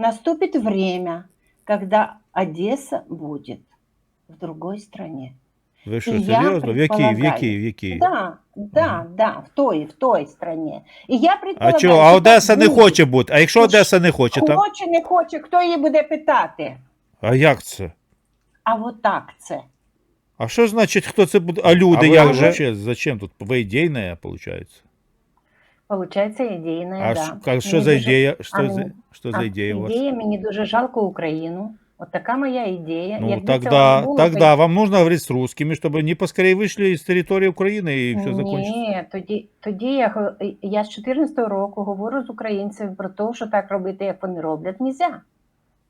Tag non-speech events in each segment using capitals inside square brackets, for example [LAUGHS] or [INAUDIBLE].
Наступит время, когда Одесса будет в другой стране. Ви що, І я серйозно? В якій? В предполагаю. якій? В якій? Да, да, да, в той, в той стране. И я А предполагаю, чого? А що Одеса так не буде. хоче бути. А якщо Ну, ж, Одеса не хоче, там? Хоче, не хоче, хто її буде питати? А як це? А от так це. А що значить, хто це буде? А люди А ви як вже- же? Зачем тут? Ви ідейна, виходить? Получається ідейна, А да. що- как- що Мені за дуже- ідея? Що а за, мені- що за а, ідея у вас? Ідея, мені дуже жалко Україну. От така моя ідея. Ну, Якби цього тогда, не було, тогда вам нужно говорить с русскими, чтобы они поскорее вышли из территории Украины и все Ні, закончится. тоді, тоді я, го- я з 14 року говорю з українцями про те, що так робити, як вони роблять, нельзя.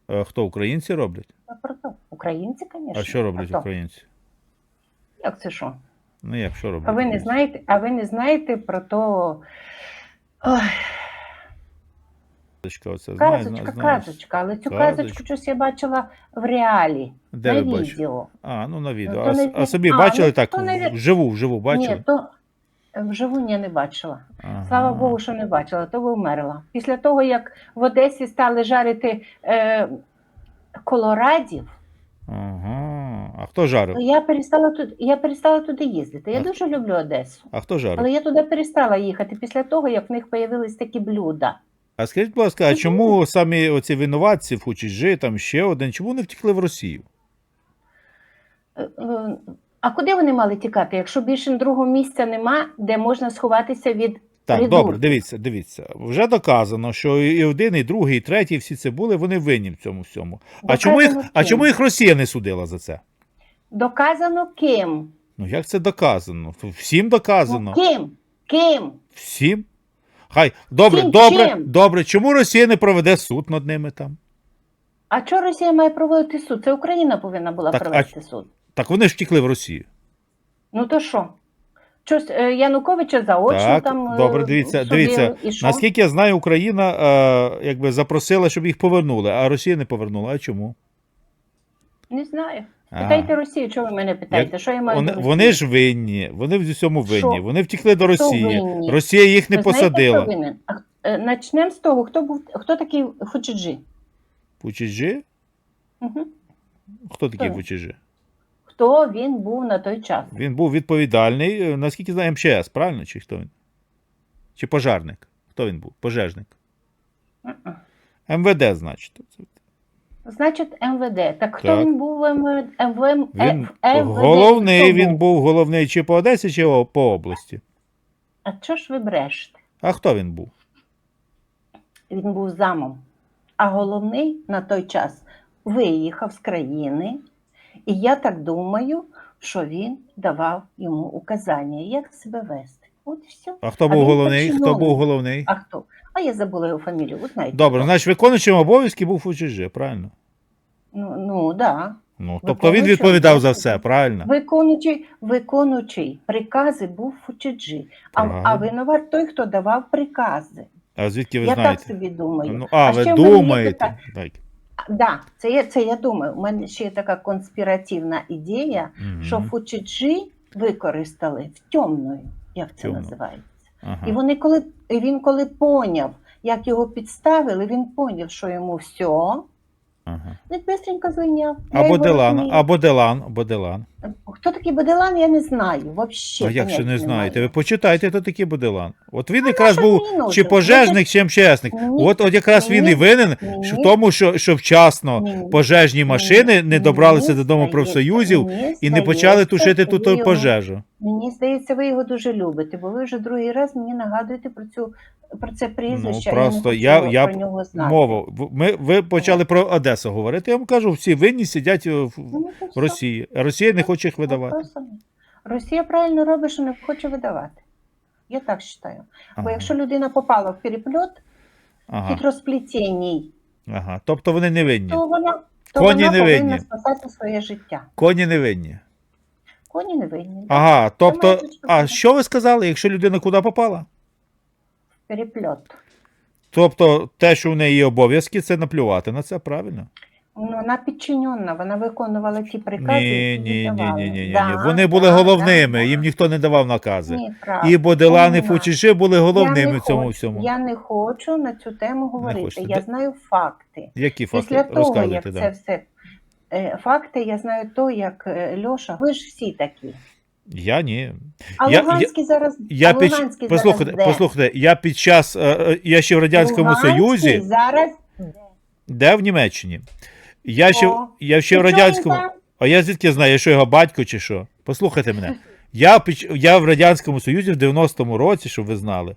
А Хто українці роблять? А Про то. Українці, звісно. А що роблять хто? українці? Як це що? Ну як що роблять? А ви не українці? знаєте, а ви не знаєте про то. Ой, Казочка, оце, казочка, знаю. казочка, але цю казочку щось я бачила в реалі, Де на ви відео. А, ну на відео. Ну, А, не а собі а, бачили ну, так не вживу, вживу бачили? Ні, то вживу я не бачила. Ага. Слава Богу, що не бачила, то би вмерла. Після того, як в Одесі стали жарити е, колорадів, Ага. А хто жарив? я перестала тут, я перестала туди їздити. Я А- дуже люблю Одесу. А хто жарив? Але я туди перестала їхати після того, як в них з'явились такі блюда. А скажіть, будь ласка, а чому самі оці винуватці в Хучіжі, там ще один, чому не втекли в Росію? Е, е, А куди вони мали тікати, якщо більше другого місця нема, де можна сховатися від Так, Придурки. добре, дивіться, дивіться. Вже доказано, що і один, і другий, і третій, всі це були, вони винні в цьому всьому. А чому, їх, а чому їх Росія не судила за це? Доказано ким? Ну як це доказано? Всім доказано. Ну, ким? Ким? Всім? Хай, добре, Всім добре, чим? добре. Чому Росія не проведе суд над ними там? А чого Росія має проводити суд? Це Україна повинна була Так, а- провести суд. Так вони ж втекли в Росію. Ну то що? Щось е, Януковича заочно Так, там е, добре, дивіться, судили, дивіться, і що? Наскільки я знаю, Україна е, якби запросила, щоб їх повернули, а Росія не повернула. А чому? Не знаю. Питайте Росію, чого ви мене питаєте? Що я маю Вони, вони ж винні, вони в цьому винні. Що? Вони втекли до Росії. Росія їх не Ви знаєте, посадила. хто винен? А, е, Начнемо з того, хто був хто такий Фучиджі? Пучіжі? Угу. Хто такий? Пучіжі? Хто він був на той час? Він був відповідальний, е, наскільки знаю, МЧС, правильно? Чи хто він? Чи пожарник? Хто він був? Пожежник. Мгм. МВД, значить. Значить, МВД. Так хто Так. він був в МВД? Він головний, він був головний чи по Одесі, чи о- по області. А чого ж ви брешете? А хто він був? Він був замом. А головний на той час виїхав з країни, і я так думаю, що він давав йому указання, як себе вести. От і все. А хто А був він головний? Хто чиновник. був головний? А хто? А я забула його фамілію. Ви знаєте. Добре, значить, виконуючим обов'язки був Фучіжі, правильно? Ну, ну да. Ну, тобто він відповідав за все, правильно? Виконуючий, виконуючий прикази був Фучиджі. А, а винуват той, хто давав прикази. А звідки ви я знаєте? так собі думаю. Ну, а, ви ще в мене є думаєте? Так. А, Да, це я, це я думаю. У мене ще є така конспіративна ідея, Мгм. що Фучиджі використали в темною, як це Темну. називається. Ага. І вони коли він коли поняв, як його підставили, він поняв, що йому все, Ага. він бистренько звільняв. Або Делан, або Делан, або Делан. Хто такий Баделан, я не знаю. Вообще, А як ще не знаєте? Ви почитайте, хто такий Боделан. От він якраз був чи пожежник, чи МЧСник. От, от якраз він і винен мені- в тому, що, що вчасно Мені- пожежні машини не мені добралися додому профсоюзів і не почали тушити тут його- пожежу. Мені здається, ви його дуже любите, бо ви вже другий раз мені нагадуєте про цю про це прізвище. Ну, просто я, я- я про нього знати. Мова. Ми, ви почали про Одесу говорити. Я вам кажу, всі винні сидять в, в Ну, все. Росії. Росія не хоче їх видавати. Росія правильно робить, що не хоче видавати. Я так вважаю. Бо якщо людина попала в перепльот Ага. хитросплетіній, Ага. Тобто вони не винні. то вона, то Коні вона не повинна винні. спасати своє життя. Коні не винні. Коні не винні. Ага, тобто, а що ви сказали, якщо людина куди попала? Перепльот. Тобто те, що в неї є обов'язки, це наплювати на це, правильно? Ну, вона підчинена, вона виконувала ті прикази, Ні, які ні, ні, ні, ні, ні. Да, Вони були да, головними, да, їм ніхто не давав накази. Ні, правда. І Боделан, і Фучиши були головними в цьому хочу- всьому. Я не хочу на цю тему говорити. Я знаю факти. Які факти? Після того, як да. це все е, факти, я знаю то, як е, Льоша, ви ж всі такі. Я ні. А Я- Луганський зараз, Я а під... Луганський послухайте, зараз де? я під час, е, я ще в Радянському Луганський Союзі, зараз де? де в Німеччині. Я ще, О, я ще в чого Радянському. А я звідки знаю, що його батько чи що? Послухайте мене. Я, під- я в Радянському Союзі в 90-му році, щоб ви знали,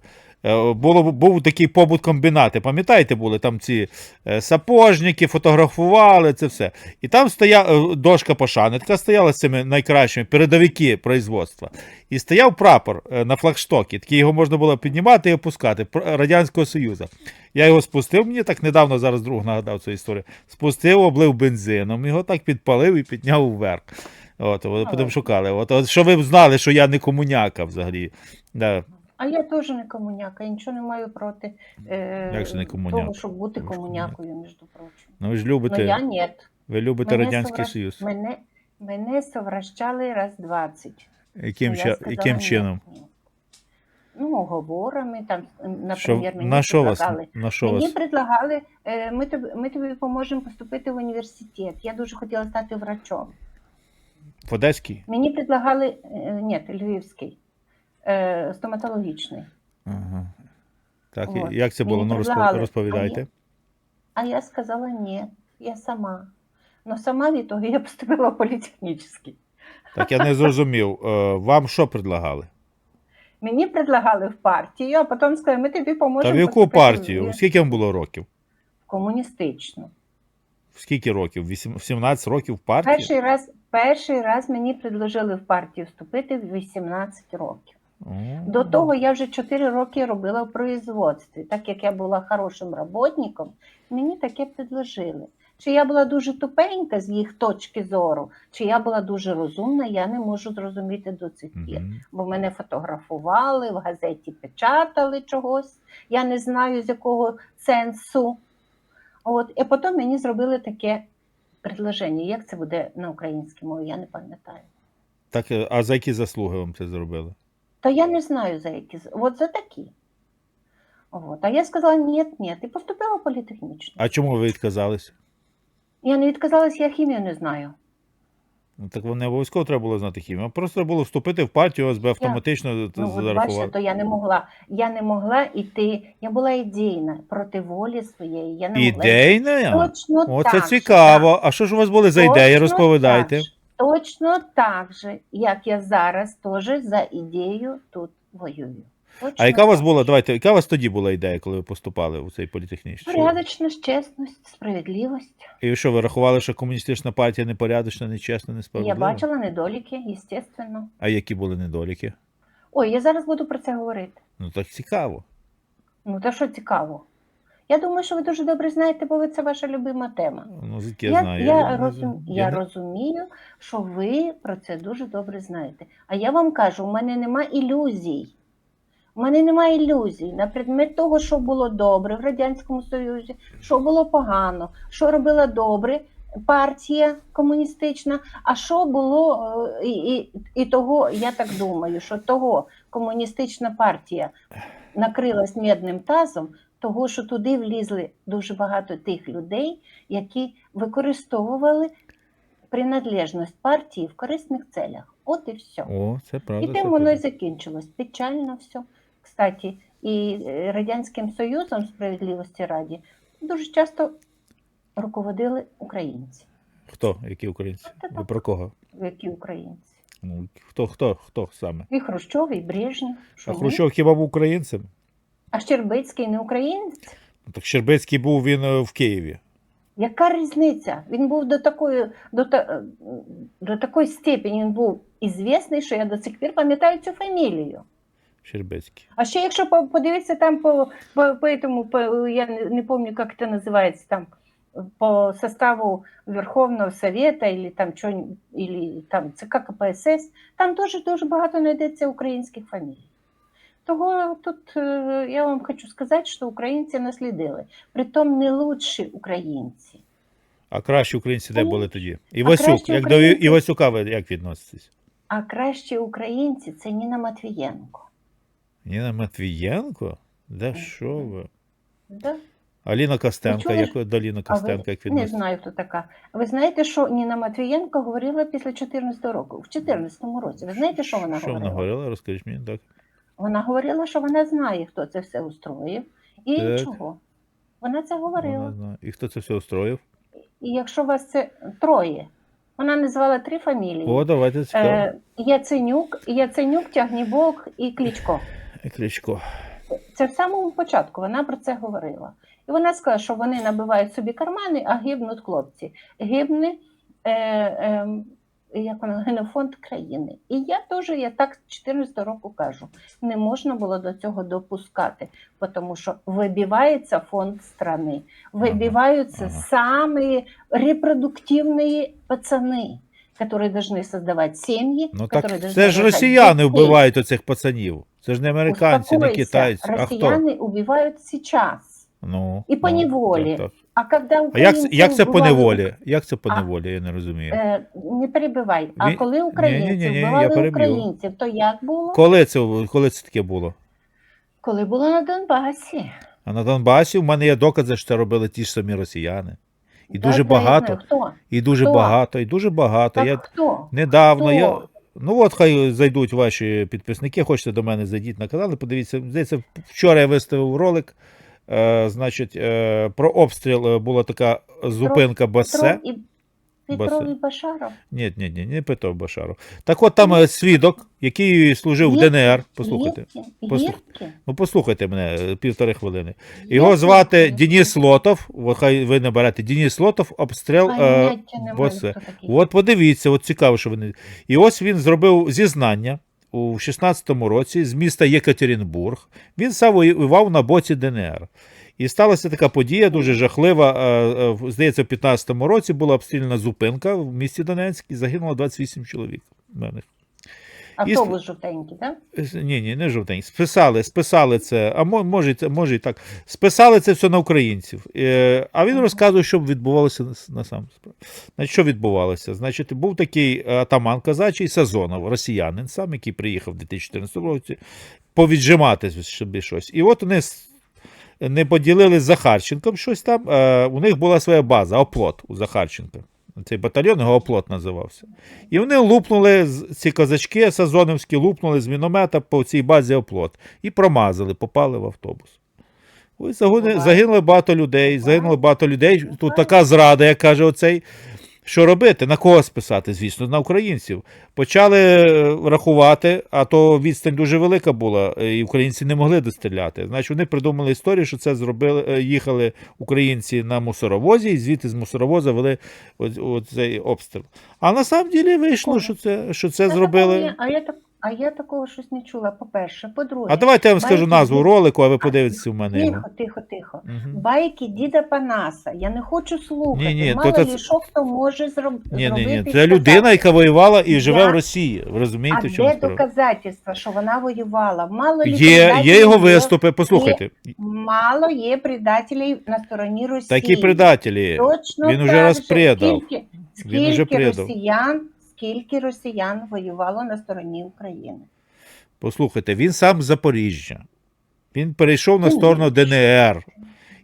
було, був такий побут комбінати. Пам'ятаєте, були там ці е, сапожники, фотографували це все. І там стояла дошка пошани, така стояла з цими найкращими передовики производства. І стояв прапор е, на флагштокі. Такий його можна було піднімати і опускати Радянського Союзу. Я його спустив, мені так недавно зараз друг нагадав цю історію. Спустив, облив бензином, його так підпалив і підняв вверх. От, от потім шукали. От, от, що ви б знали, що я не комуняка взагалі. Да. А я теж не комуняка, я нічого не маю проти е, Як же не того, щоб бути Ви ж комунякою, між прочим. Ну ви ж Ну любите, я ні. ви любите Мене Радянський совра- Союз. Мене, мене совращали раз 20. Яким, Ну, я ча- сказала яким ні, чином? ні. Ну, говорами, там, Що, наприклад, мені на що вас? предлагали. На що Мені вас? предлагали, е, ми тобі, ми тобі поможемо поступити в університет. Я дуже хотіла стати врачом. В Одеській? Мені предлагали, е, ні, Львівський, е, стоматологічний. Ага. Так, і От. як це було? Ну, розпо- предлагали. розповідайте. А я сказала ні, я сама. Но сама в итоге я поступила в політехнічний. Так я не зрозумів. Е, Вам що предлагали? Мені предлагали в партію, а потім сказали, ми тобі Та поможемо. в яку партію? Скільки вам було років? комуністичну. В скільки років? В 17 років в партії? Перший раз, перший раз мені предложили в партію вступити в 18 років. До того я вже 4 роки робила в производстві. Так як я була хорошим роботником, мені таке предложили. Чи я була дуже тупенька з їх точки зору, чи я була дуже розумна, я не можу зрозуміти до цих пір. Бо мене фотографували, в газеті печатали чогось. Я не знаю з якого сенсу. От, і потім мені зробили таке предложення. Як це буде на українській мові, я не пам'ятаю. Так, е, а за які заслуги вам це зробили? Та я не знаю за які. От за такі. От. А я сказала, ні, ні, і поступила в політехнічну. А чому ви відказались? Я не відказалась, я хімію не знаю. Ну, так не обов'язково треба було знати хімію. Просто треба було вступити в партію, ОСБ автоматично Ну, от бачите, то я не могла. Я не могла йти. Я була ідейна проти волі своєї. Я не могла. Ідейна? Точно О, це так цікаво. А що ж у вас були за Точно ідеї? Розповідайте. так. Точно так же, як я зараз теж за ідею тут воюю. Точно А яка у вас була? Давайте, яка у вас тоді була ідея, коли ви поступали у цей політехнічний? Порядочність, чесність, справедливість. І що ви рахували, що комуністична партія непорядочна, нечесна, Я бачила недоліки, звісно. А які були недоліки? Ой, я зараз буду про це говорити. Ну так цікаво. Ну, та що цікаво. Я думаю, що ви дуже добре знаєте, бо це ваша любима тема. Ну, я, Я, знаю. я, розум, я розумію, що ви про це дуже добре знаєте. А я вам кажу, у мене нема ілюзій. У мене немає ілюзій на предмет того, що було добре в Радянському Союзі, що було погано, що робила добре партія комуністична, а що було е, і, і, і того, я так думаю, що того комуністична партія накрилась медним тазом, того, що туди влізли дуже багато тих людей, які використовували приналежність партії в корисних целях. От і все. О, це правда. І тим воно і закінчилось. Печально все. Кстати, і е, Радянським Союзом справедливості раді дуже часто руководили українці. Хто? Які українці? Ви про кого? Які українці? Ну, хто, хто, хто саме? І Хрущов, і Брежнєв. А? Хрущов хіба був українцем? А Щербицький не українець? Ну, Так Щербицький був він е, в Києві. Яка різниця? Він був до такої, до, та- до такої степені він був ізвісний, що я до сих пір пам'ятаю цю фамілію. Щербицький. А ще якщо по- подивитися там по, по, по, этому, по я не, не помню, як це називається, там по составу Верховного Совета или там, чо, или там ЦК КПСС, там теж дуже багато знайдеться українських фамілій. Того тут е, я вам хочу сказати, що українці наслідили. Притом не лучші українці. А кращі українці де були тоді? Івасюк, як до Івасюка ви як відноситесь? А кращі українці це Ніна Матвієнко. Ніна Матвієнко? Мгм. що ви? Да? Аліна Костенко, як ж- ви до Аліни Костенко, як не знаю, хто така. Ви знаєте, що Ніна Матвієнко говорила після 14 року, в 14 році. Ви знаєте, що вона Що говорила? вона говорила? Розкажіть мені так. Вона говорила, що вона знає, хто це все устроїв і Так. чого. Вона це говорила. Вона знає. І хто це все устроїв? І якщо вас це троє, вона назвала три фамілії: О, давайте цікаво. е, Яценюк, Яценюк, Тягнібок і Клічко. Кличко. Це в самому початку вона про це говорила. І вона сказала, що вони набивають собі кармани, а гибнуть хлопці. Гибне е, е, як вона, генофонд країни. І я теж я так з 14 року кажу: не можна було до цього допускати, тому що вибивається фонд страни, вибиваються ага. самі репродуктивні пацани. которые должны создавать семьи, Ну которые так должны це ж рожать росіяни детей. вбивають оцих пацанів. Це ж не американці, не Успокойся, китайці. А хто? Россияне убивают сейчас. Ну, І по ну, неволі. так, так. а когда А як, це- як це по неволі? Як це по неволі? Я не розумію. Е, не перебивай. А коли українці Ні-ні-ні, я вбивали переб'ю. українців, то як було? Коли це, коли це таке було? Коли було на Донбасі. А на Донбасі в мене є докази, що це робили ті ж самі росіяни. І дуже я багато, знаю. Хто? і дуже Хто? багато, і дуже багато. Так Я хто? недавно Хто? я. Ну от хай зайдуть ваші підписники, хочете до мене зайдіть на канал і подивіться. Здається, вчора я виставив ролик. Е, значить, е, про обстріл е, була така зупинка Бассе. Петров і, Петров і Башаров. Ні, ні, ні, не Петро Башаров. Так от там е, свідок, який служив в ДНР. Послухайте. Єдкін, Послух- Єдкін. Ну, послухайте мене е, півтори хвилини. Його Єдкін. звати Денис Лотов. От хай ви наберете Денис Лотов, обстріл. Е, Поняття Басе. хто такий. От подивіться, от цікаво, що вони. І ось він зробив зізнання у 16-му році з міста Єкатеринбург. Він сам воював на боці ДНР. І сталася така подія дуже жахлива. е, е, в- Здається, в 15-му році була обстріляна зупинка в місті Донецьк і загинуло 28 чоловік. Автобус жовтенький, так? Ні, ні, не жовтень. Списали, списали це, а може, і може і так. Списали це все на українців. Е, А він розказує, що відбувалося на, на сам справ. Значить, що відбувалося? Значить, був такий е, атаман казачий Сазонов, росіянин сам, який приїхав в 2014 році, повіджимати собі щось. І от вони не поділили з Захарченком щось там. е, У них була своя база, оплот у Захарченка. Цей батальйон його оплот називався. І вони лупнули, ці козачки сазонівські лупнули з міномета по цій базі оплот. І промазали, попали в автобус. Ось загинули, багато людей, загинуло багато людей. Тут така зрада, як каже оцей. Що робити? На кого списати? Звісно, на українців. Почали е, рахувати, а то відстань дуже велика була, е, і українці не могли достріляти. Значить, вони придумали історію, що це зробили, е, їхали українці на мусоровозі, і звідти з мусоровоза вели от, от цей обстріл. А на самом ділі вийшло, що це, що це зробили. А я, так, а я такого щось не чула, по-перше. По-друге, А давайте я вам скажу Байки назву ролику, а ви подивитеся в мене. його. тихо, тихо, тихо. Мгм. Байки діда Панаса. Я не хочу слухати. Ні, ні, Мало то- лі що хто може зроб... Ні, ні, зробити. ні. і Це людина, яка воювала і живе Я- в Росії. Ви А розумієте, в чому де доказательства, що вона воювала? Мало лі Є, є його виступи, послухайте. Мало є предателів на стороні Росії. Такі предателі. Точно Він уже так раз предав. Скільки, Він уже предав. росіян, скільки росіян воювало на стороні України? Послухайте, він сам з Запоріжжя. Він перейшов на сторону ДНР.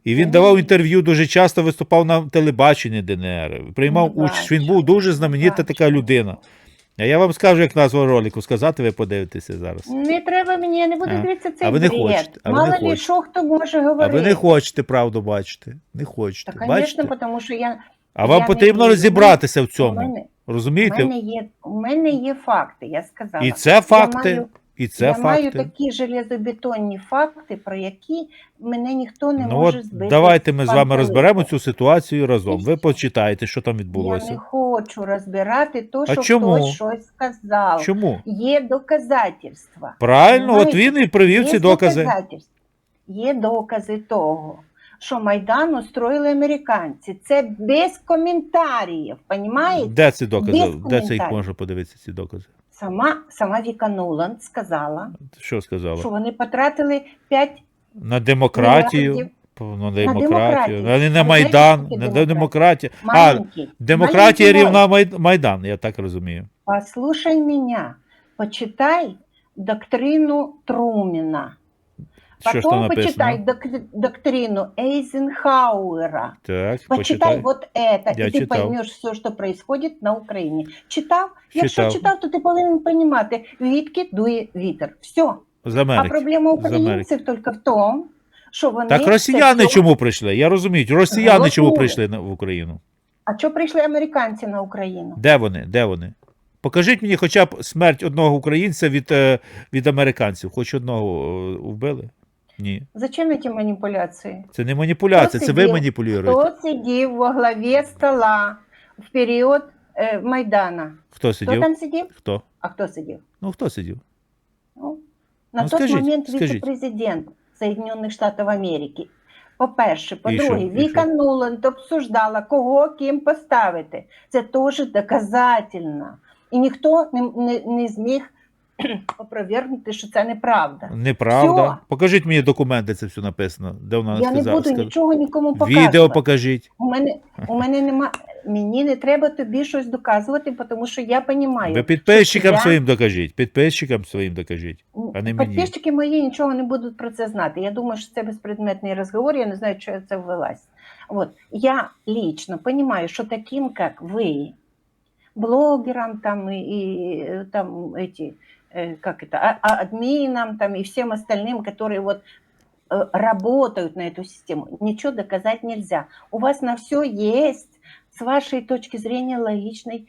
І він давав інтерв'ю, дуже часто виступав на телебаченні ДНР. Приймав Не участь. Він був дуже знаменита така людина. А я вам скажу, як назву ролику сказати, ви подивитеся зараз. Не треба мені, я не буду дивитися цей А ви не бред. хочете, а ви Мало не лі що хто може А говорити. ви не хочете правду бачити. Не хочете. Та, звісно, тому що я А вам я потрібно вірю. розібратися в у цьому. мене, у Розумієте? мене є у мене є факти. Я сказала. І це факти, Я маю, і це я факти. маю такі железобетонні факти, про які мене ніхто не Ну може от збити. давайте ми з вами пантелику. розберемо цю ситуацію разом. Ви все. почитайте, що там Я не відбулося. хочу розбирати то, що чому? хтось щось сказав. Чому? Є доказательства. Правильно, от Понимаєте? він і привів ці докази. доказательства. Є докази того, що Майдан устроїли американці. Це без коментарів, понімаєте? Де ці докази? Де це їх можна подивитися, ці докази? Сама, сама Віка Нуланд сказала, Що сказала? що вони потратили 5 На демократію. мільярдів. Ну, демократію. демократію. Не на Майдан, не на демократію. А, демократія рівна Майдан, я так розумію. Послушай меня, почитай доктрину Трумена. Що ж там Потом написано? почитай док- доктрину Эйзенхауэра. Так, Почитай почитай. вот это, Я и ты читав. поймешь все, що происходит на Україні. Читав? Якщо Читав. читав, то ти повинен розуміти, звідки дує вітер. Все. З А Америки. проблема Америки. українців тільки в тому, що вони Так це росіяни все- чому прийшли? Я розумію. Росіяни чому Голосують. прийшли на- в Україну? А що прийшли американці на Україну? Де вони? Де вони? Покажіть мені хоча б смерть одного українця від, е, від американців. Хоч одного е, вбили? Ні. Зачем ці маніпуляції? Це не маніпуляція, Хто це ви сидів? маніпулюєте. Хто сидів во главі стола в період е, Майдана? Хто Хто сидів? там сидів? Хто? А хто сидів? Ну хто сидів? Ну, на Ну, той скажіть, момент скажіть. віце-президент Соединених Штатів Америки. По-перше, по-друге, І Віка що? Нуланд обсуждала, кого ким поставити. Це теж доказательно. І ніхто не, не, не зміг [CLEARS THROAT] опровергнути, що це неправда. Неправда. Всьо. Покажіть мені документи, це все написано. Де вона Я не сказала? буду Скажи. нічого нікому показувати. Відео покажіть. У мене, у мене нема, мені не треба тобі щось доказувати, тому що я розумію. Ви підписчикам я- своїм докажіть. Підписчикам своїм докажіть. а не мені. Підписчики мої нічого не будуть про це знати. Я думаю, що це безпредметний розговор, я не знаю, що я це ввелась. Вот. Я лично понимаю, что таким, как вы, блогерам там и, и, э, там эти, э, как это, а- а- админам там и всем остальным, которые вот э, работают на эту систему, ничего доказать нельзя. У вас на все есть с вашей точки зрения логичный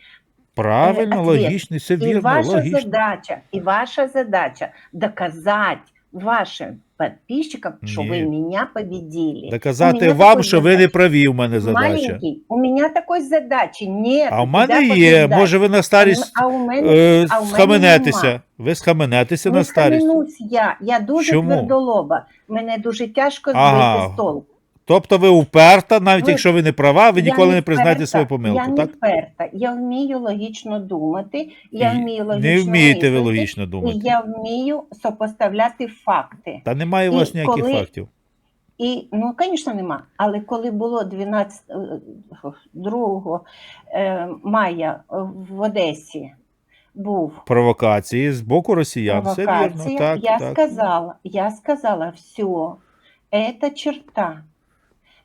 Правильно, ответ. логічно, все И вірно, ваша логічно. задача, и ваша задача доказать вашим подписчикам, что вы Нет. меня победили. У Доказати меня вам, такой що ви не праві, у мене задача. Маленький, у меня такой задачи нет. А тебя мене є. побеждать. Може, ви на старість А у мене, е, а у мене схаменетеся. нема. Ви схаменетеся не на старість. схаменусь я. Я дуже Чому? твердолоба. Мене дуже тяжко збити Ага. з толку. Тобто ви уперта, навіть Ви- якщо ви не права, ви Я ніколи не признаєте свою помилку, Я так? не вперта. Я вмію логічно думати. Я вмію логічно не вмієте ви логічно І я вмію сопоставляти факти. Та немає у і вас ніяких коли- фактів. І, ну, звісно, нема. Але коли було 12, е, 2 е, мая в Одесі був Провокації з боку росіян. Все вірно, так, я так. сказала, я сказала, все, это черта.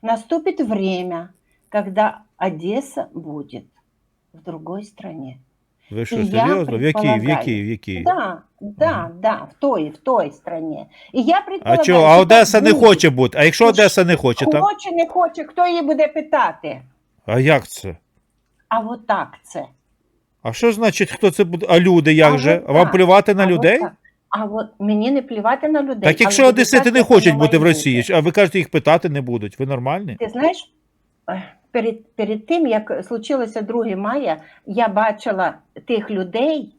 Наступит время, когда Одесса будет в другой стране. І я серйозно? В якій, в якій, в якій? Да, да, да, в той, в той стране. І я А предполагаю, чого? А Одеса не хоче бути. А якщо Одеса не хоче там? Хоче, не хоче, хто її буде питати? А як це? А от так це. А що значить, хто це буде? А люди як А же? от Вам так. плювати на А людей? так. А от мені не плювати на людей. Так якщо одесити не хочуть бути в Росії, а ви кажете, їх питати не будуть. Ви нормальні? Ти знаєш, е, перед, перед тим, як случилося 2 мая, я бачила тих людей,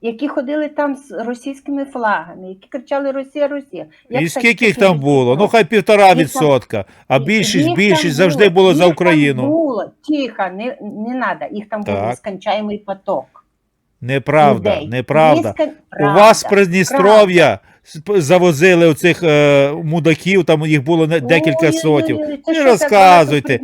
які ходили там з російськими флагами, які кричали Росія, Росія. Як І скільки їх там було? Ну хай півтора відсотка, а більшість, більшість завжди було за їх Україну. Там було, тихо, не, не треба, їх там був нескончаємий поток. Неправда, людей. неправда. Нескон- У вас з Придністров'я завозили оцих е, мудаків, там їх було не- декілька Ой-ой-ой, сотів. Не розказуйте.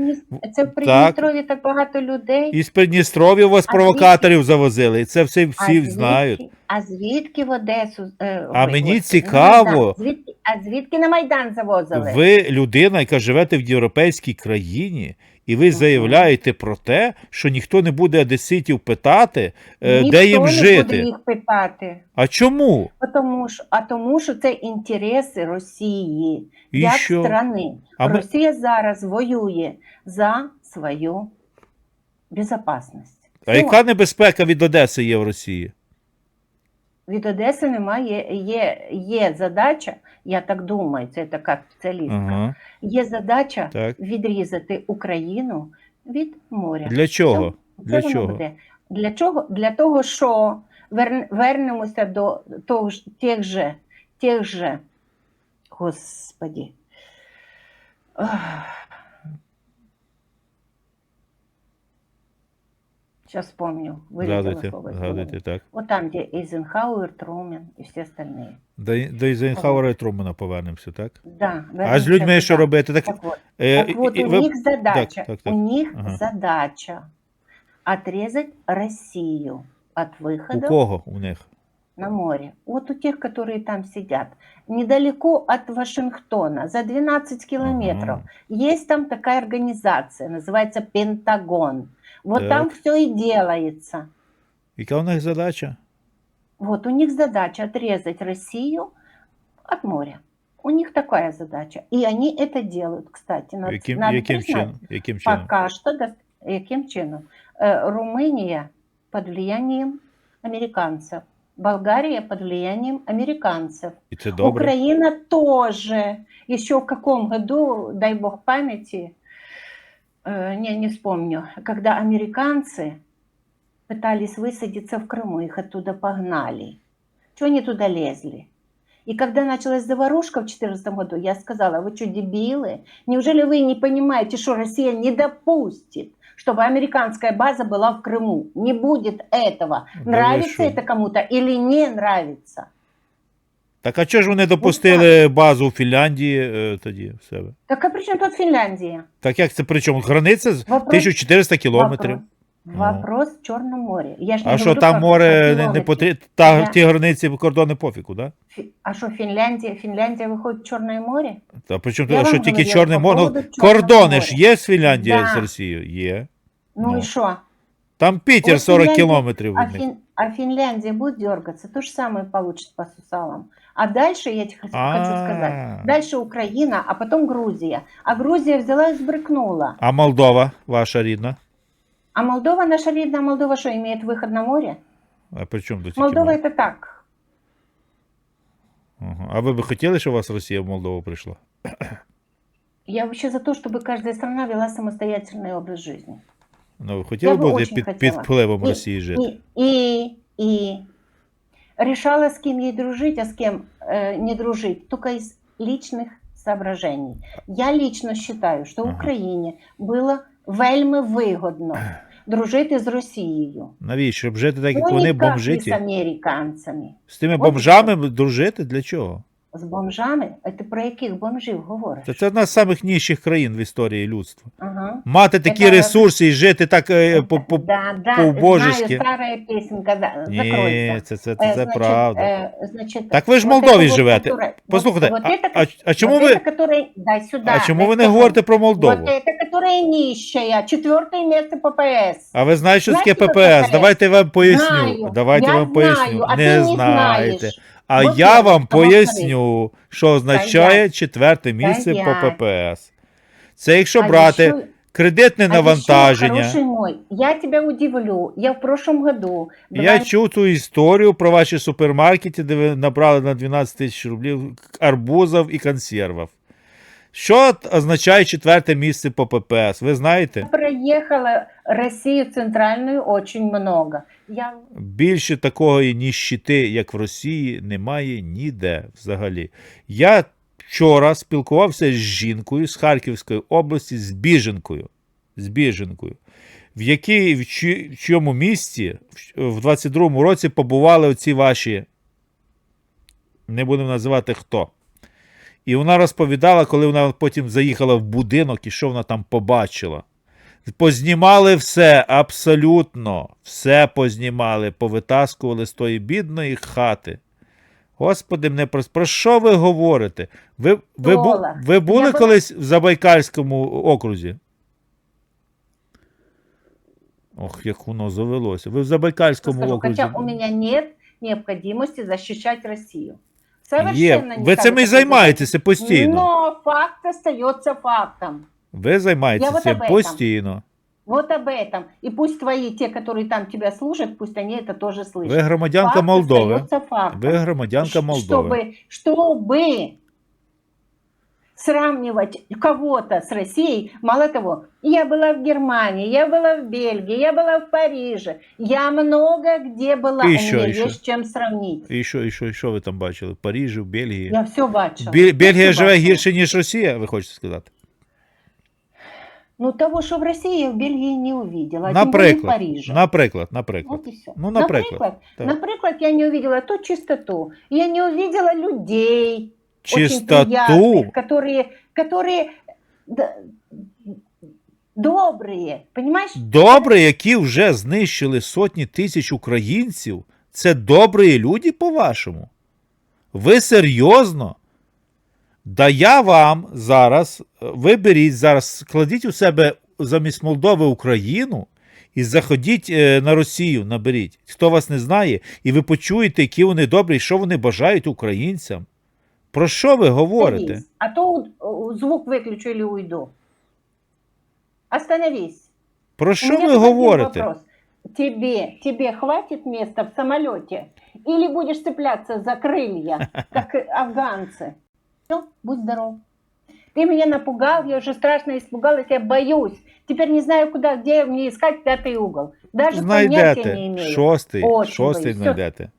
Це в Придністров'ї так багато людей. І з Придністров'я у вас А провокаторів завозили, і це всі, всі звідки- знають. А звідки в Одесу? е, А ой, мені господи, цікаво. Майдан? Звідки, а звідки на Майдан завозили? Ви людина, яка живете в європейській країні, і ви заявляєте про те, що ніхто не буде одеситів питати, е, Ніхто де їм не жити. буде їх питати. А чому? А Тому що, а тому, що це інтереси Росії І як що? страни. А ми- Росія зараз воює за свою безпечність. А яка небезпека від Одеси є в Росії? Від Одеси немає, є, є задача, я так думаю, це така спеціалістка, Ага. є задача Так. відрізати Україну від моря. Для чого? Це Для воно чого? буде. Для чого? Для того, що вернемося до того ж, тих же, тих же, господі. Сейчас вспомню. Вылетело Згадуйте, слово из згадуйте, головы. так. Вот там, где Эйзенхауэр, Трумен и все остальные. До, до Ейзенхауера і Трумана повернемося, так? Да, А з вернемся людьми що туда. робити? Так, Так вот, е, так вот і- і у ви- них задача, так, так, так. у них Ага. задача отрезать Россию от у выхода кого у них? На море. Вот у тех, которые там сидят. Недалеко от Вашингтона, за 12 километров. Ага. Есть там такая организация, называется Пентагон. Вот там Так. все и делается. Яка у них задача? Вот у них задача отрезать Россию от моря. У них такая задача. И они это делают, кстати. Надо, Яким, надо яким, чином? яким чином? Пока что, яким чином? Э, Румыния под влиянием американцев. Болгария под влиянием американцев. Це добре. Украина тоже. Еще в каком году, дай бог памяти, э, не, не вспомню, когда американцы пытались высадиться в Крыму, их оттуда погнали. Чего они туда лезли? И когда началась заварушка в 2014 году, я сказала, вы что, дебилы? Неужели вы не понимаете, что Россия не допустит, чтобы американская база была в Крыму? Не будет этого. Да вы Нравится шо? это кому-то или не нравится? Так а чого ж вони допустили базу у Фінляндії е, тоді в себе? Так а при чем тут Финляндия? Так як це при чому? Границя з Вопрос- 1400 кілометрів. Вопрос, вопрос в Черном море. Я ж не А що говорю там про море не, не километры. потрібно? Та Я- ті границі кордони пофігу, да? Фи- А что Финляндия? Финляндия выходит в Черное море? Та причому Я тут, що вам тільки говорила Чорне по море. Ну, поводу Чорного кордони ж моря. є з Фінляндією Да. з Росією? Є. Ну, Ну. и что? Там Пітер От 40 Фінляндія- кілометрів А, від них. Фин- а Финляндия будет дергаться, то же самое получит по сусалам. А дальше, я тебе хочу А. сказать, дальше Украина, а потом Грузия. А Грузия взяла и сбрыкнула. А Молдова, ваша рідна? А Молдова, наша рідна Молдова, что, имеет выход на море? А при чому до тільки Молдова Мол- это так. Ага. А ви б хотіли, щоб у вас Росія в Молдову прийшла? Я вообще за то, чтобы каждая страна вела самостоятельный образ жизни. Ну, ви хотіли Я би бути очень під, хотіла. під впливом І- Росії жити? И, и, и решала, с кем ей дружить, а с кем э, не дружить, только из личных соображений. Я лично считаю, що Ага. Україні було вельми вигодно дружити з Росією. Навіщо? Щоб жити так, як Ну, вони ніяк не з бомжиті? американцями. З тими От бомжами дружити? Для чого? З бомжами? Це про яких бомжів говориш? Та це одна з самих нижчих країн в історії людства. Ага. Мати такі Це- ресурси і жити так е, по, по... да, да, по-божески. знаю, старая песенка, да, Ні, закройся. це, це, Э, це, це значит, правда. э, значит, Так ви ж в вот Молдові это вот, живете. которое- Послухайте, вот, а- вот это, а- а чому вот ви- это, которое, дай сюда. А чому дай ви не скажу. говорите про Молдову? Вот это, которая нищая, четвертое место ППС. А ви знаєте, що таке Знаєте, що ППС? ППС? Давайте я вам поясню. Знаю. Давайте я вам знаю, поясню. а не ты не знаєте. знаешь. А Вот я я, вам а вот поясню, що означає четверте місце я. по ППС. Це якщо А брати еще- еще, навантаження. хороший мой, я тебя удивлю. Я в прошлом году... Я чув ту історію про ваші супермаркети, де ви набрали на 12 тисяч рублів арбузів і консервів. Що означає четверте місце по ППС? Ви знаєте? проехала Россию центральную очень много. Я Більше такої ніщити, як в Росії, немає ніде взагалі. Я вчора спілкувався з жінкою з Харківської області, з біженкою. З біженкою, в якій в, чому місті в- в 22-му році побували оці ваші, не будемо називати хто. І вона розповідала, коли вона потім заїхала в будинок і що вона там побачила. Познімали все, абсолютно. Все познімали, повитаскували з тої бідної хати. Господи, мене про, про що ви говорите? Ви, ви, бу, ви були Я колись в Забайкальському окрузі? Ох, як воно завелося. Ви в Забайкальському скажу, окрузі. хотя у меня нет необходимости защищать Россию. Є. Ви цим і займаєтеся постійно. Но факт остается фактом. Ви займаєтеся Я цим этом. постійно. Вот об этом. И пусть твои, те, которые там тебя слушают, пусть они это тоже слышат. Ви громадянка Факт Молдови. остается фактом. Ви громадянка Ш- Молдови. Чтобы, чтобы сравнивать кого-то с Россией, мало того, я была в Германии, я была в Бельгии, я была в Париже, я много где была, И у еще, меня еще. есть чем сравнить. І що, і що, і що ви там бачили? В Парижі, в Бельгії? Я все бачила. Бі- Я Бельгія всё живе бачила. гірше, ніж Росія, ви хочете сказати? Ну, того, что в России я в Бельгии не увидела, а тем более в Наприклад, Париже. наприклад, наприклад. Вот и все. Ну, наприклад, наприклад, так. наприклад, я не увидела ту чистоту. Я не увидела людей, очень Чистоту. приятных, которые, которые д- добрые, понимаешь? Добре, які вже знищили сотні тисяч українців, це добрі люди, по-вашому? Ви серйозно? Да я вам зараз, е, виберіть зараз, складіть у себе замість Молдови Україну і заходіть е, на Росію, наберіть. Хто вас не знає, і ви почуєте, які вони добрі, і що вони бажають українцям. Про що ви говорите? Остановись. А то у- у- звук выключу или уйду. Остановись. Про У що меня ви тут один говорите? вопрос. Тебе, тебе хватит места в самолете? Или будешь цепляться за крылья, [LAUGHS] как и афганцы? Все, будь здоров. Ты меня напугал, я уже страшно испугалась, я боюсь. Теперь не знаю, куда, где мне искать пятый угол. Даже понятия не Знайдете. имею. Шостий, Очень шостий боюсь. Всё. знайдете.